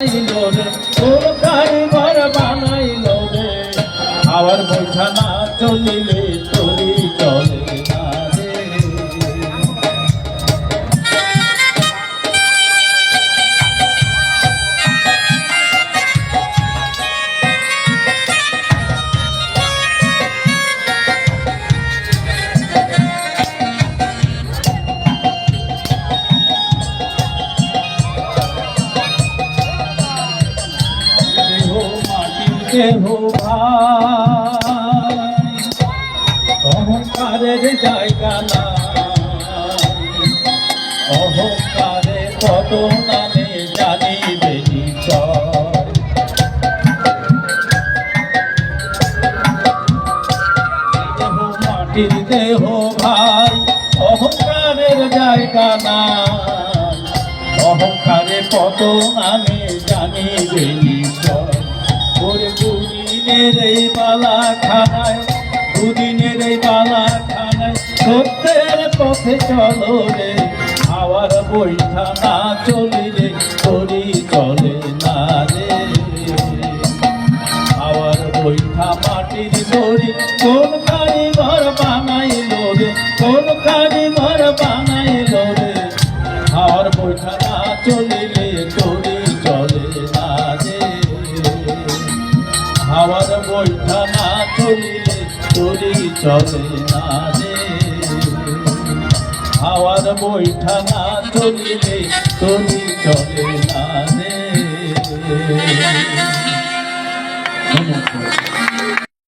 বানাইলো রে তোর কারিগর বানাইলো রে। আবার বৈঠা না চলিলে ভাই? অহংকারের জায়গা না অহংকারে কত নামে নিশ্চয় দেহ মাটির দেহ ভাই, অহংকারের না অহংকারে কত নামে জানিবে নিশ্চয় ওরে দুদিনের এই বালা খানায়, দুদিনের এই বালা খানায় পথে চলো রে। আবার বৈঠা না চলিলে, করি চলে না রে। আবার বৈঠা মাটির দড়ি কোন কারিগর বানাইল রে? কোন কারিগর বানাইল রে? আর বৈঠা হাওয়ার বৈঠা না চলিলে দড়ি চলে না রে। আমার বৈঠা না চলিলে দড়ি চলে না রে।